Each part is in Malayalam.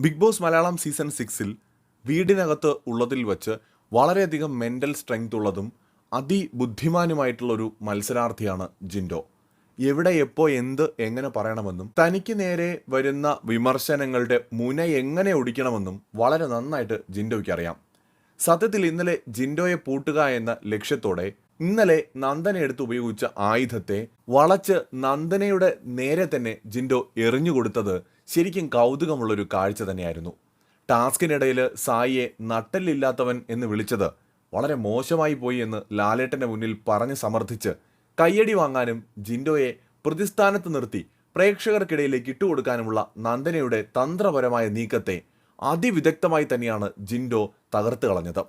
ബിഗ് ബോസ് മലയാളം സീസൺ സിക്സിൽ വീടിനകത്ത് ഉള്ളതിൽ വച്ച് വളരെയധികം മെന്റൽ സ്ട്രെങ്ത് ഉള്ളതും അതിബുദ്ധിമാനുമായിട്ടുള്ള ഒരു മത്സരാർത്ഥിയാണ് ജിൻഡോ. എവിടെ എപ്പോൾ എന്ത് എങ്ങനെ പറയണമെന്നും തനിക്ക് നേരെ വരുന്ന വിമർശനങ്ങളുടെ മുന എങ്ങനെ ഒടിക്കണമെന്നും വളരെ നന്നായിട്ട് ജിൻഡോയ്ക്ക് അറിയാം. സത്യത്തിൽ ഇന്നലെ ജിൻഡോയെ പൂട്ടുക എന്ന ലക്ഷ്യത്തോടെ ഇന്നലെ നന്ദനെ എടുത്ത് ഉപയോഗിച്ച ആയുധത്തെ വളച്ച് നന്ദനയുടെ നേരെ തന്നെ ജിൻഡോ എറിഞ്ഞുകൊടുത്തത് ശരിക്കും കൗതുകമുള്ളൊരു കാഴ്ച തന്നെയായിരുന്നു. ടാസ്കിനിടയിൽ സായിയെ നട്ടല്ലില്ലാത്തവൻ എന്ന് വിളിച്ചത് വളരെ മോശമായി പോയി എന്ന് ലാലേട്ടന്റെ മുന്നിൽ പറഞ്ഞ് സമർത്ഥിച്ച് കയ്യടി വാങ്ങാനും ജിൻഡോയെ പ്രതിസ്ഥാനത്ത് നിർത്തി പ്രേക്ഷകർക്കിടയിലേക്ക് ഇട്ടുകൊടുക്കാനുമുള്ള നന്ദനയുടെ തന്ത്രപരമായ നീക്കത്തെ അതിവിദഗ്ധമായി തന്നെയാണ് ജിൻഡോ തകർത്ത് കളഞ്ഞത്.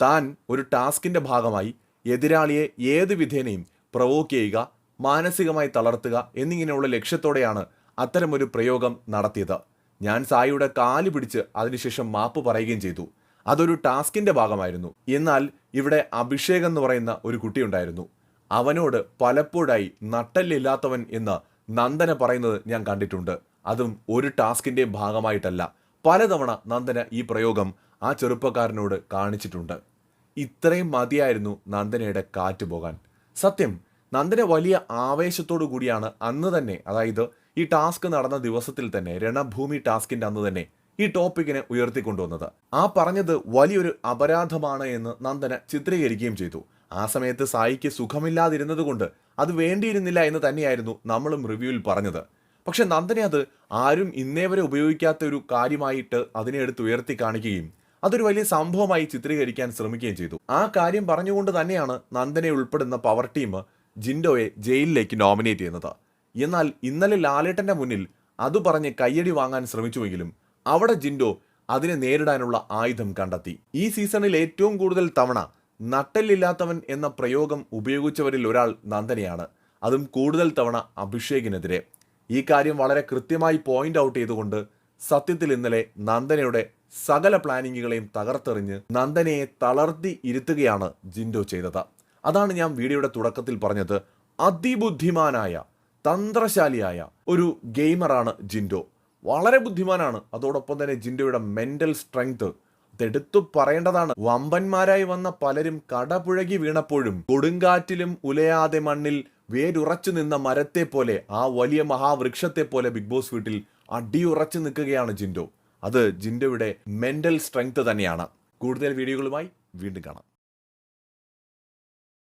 താൻ ഒരു ടാസ്കിന്റെ ഭാഗമായി എതിരാളിയെ ഏത് വിധേനയും പ്രവോക്ക് ചെയ്യുക മാനസികമായി തളർത്തുക എന്നിങ്ങനെയുള്ള ലക്ഷ്യത്തോടെയാണ് അത്തരമൊരു പ്രയോഗം നടത്തിയത്. ഞാൻ സായിയുടെ കാൽ പിടിച്ച് അതിനുശേഷം മാപ്പ് പറയുകയും ചെയ്തു. അതൊരു ടാസ്കിന്റെ ഭാഗമായിരുന്നു. എന്നാൽ ഇവിടെ അഭിഷേക് എന്ന് പറയുന്ന ഒരു കുട്ടിയുണ്ടായിരുന്നു. അവനോട് പലപ്പോഴായി നട്ടല്ലില്ലാത്തവൻ എന്ന് നന്ദന പറയുന്നത് ഞാൻ കണ്ടിട്ടുണ്ട്. അതും ഒരു ടാസ്കിന്റെ ഭാഗമായിട്ടല്ല. പലതവണ നന്ദന ഈ പ്രയോഗം ആ ചെറുപ്പക്കാരനോട് കാണിച്ചിട്ടുണ്ട്. ഇത്രയും മതിയായിരുന്നു നന്ദനയുടെ കാറ്റ് പോകാൻ. സത്യം നന്ദന വലിയ ആവേശത്തോടു കൂടിയാണ് അന്ന് തന്നെ അതായത് ഈ ടാസ്ക് നടന്ന ദിവസത്തിൽ തന്നെ രണഭൂമി ടാസ്കിന്റെ അന്ന് തന്നെ ഈ ടോപ്പിക്കിനെ ഉയർത്തിക്കൊണ്ടുവന്നത്. ആ പറഞ്ഞത് വലിയൊരു അപരാധമാണ് എന്ന് നന്ദന ചിത്രീകരിക്കുകയും ചെയ്തു. ആ സമയത്ത് സായിക്ക് സുഖമില്ലാതിരുന്നത് കൊണ്ട് അത് വേണ്ടിയിരുന്നില്ല എന്ന് തന്നെയായിരുന്നു നമ്മളും റിവ്യൂവിൽ പറഞ്ഞത്. പക്ഷെ നന്ദനെ അത് ആരും ഇന്നേ വരെ ഉപയോഗിക്കാത്ത ഒരു കാര്യമായിട്ട് അതിനെ എടുത്ത് ഉയർത്തി കാണിക്കുകയും അതൊരു വലിയ സംഭവമായി ചിത്രീകരിക്കാൻ ശ്രമിക്കുകയും ചെയ്തു. ആ കാര്യം പറഞ്ഞുകൊണ്ട് തന്നെയാണ് നന്ദനെ ഉൾപ്പെടുന്ന പവർ ടീം ജിൻഡോയെ ജയിലിലേക്ക് നോമിനേറ്റ് ചെയ്യുന്നത്. എന്നാൽ ഇന്നലെ ലാലേട്ടന്റെ മുന്നിൽ അത് പറഞ്ഞ് കയ്യടി വാങ്ങാൻ ശ്രമിച്ചുവെങ്കിലും അവിടെ ജിൻഡോ അതിനെ നേരിടാനുള്ള ആയുധം കണ്ടെത്തി. ഈ സീസണിൽ ഏറ്റവും കൂടുതൽ തവണ നട്ടല്ലില്ലാത്തവൻ എന്ന പ്രയോഗം ഉപയോഗിച്ചവരിൽ ഒരാൾ നന്ദനയാണ്. അതും കൂടുതൽ തവണ അഭിഷേകിനെതിരെ. ഈ കാര്യം വളരെ കൃത്യമായി പോയിന്റ് ഔട്ട് ചെയ്തുകൊണ്ട് സത്യത്തിൽ ഇന്നലെ നന്ദനയുടെ സകല പ്ലാനിങ്ങുകളെയും തകർത്തെറിഞ്ഞ് നന്ദനയെ തളർത്തി ഇരുത്തുകയാണ് ജിൻഡോ ചെയ്തത്. അതാണ് ഞാൻ വീഡിയോയുടെ തുടക്കത്തിൽ പറഞ്ഞത്. അതിബുദ്ധിമാനായ തന്ത്രശാലിയായ ഒരു ഗെയിമറാണ് ജിൻഡോ. വളരെ ബുദ്ധിമാനാണ്. അതോടൊപ്പം തന്നെ ജിൻഡോയുടെ മെന്റൽ സ്ട്രെങ്ത് അതെടുത്തു പറയേണ്ടതാണ്. വമ്പന്മാരായി വന്ന പലരും കടപുഴകി വീണപ്പോഴും കൊടുങ്കാറ്റിലും ഉലയാതെ മണ്ണിൽ വേരുറച്ചു നിന്ന മരത്തെ പോലെ ആ വലിയ മഹാവൃക്ഷത്തെ പോലെ ബിഗ് ബോസ് വീട്ടിൽ അടിയുറച്ചു നിൽക്കുകയാണ് ജിൻഡോ. അത് ജിൻഡോയുടെ മെന്റൽ സ്ട്രെങ്ത് തന്നെയാണ്. കൂടുതൽ വീഡിയോകളുമായി വീണ്ടും കാണാം.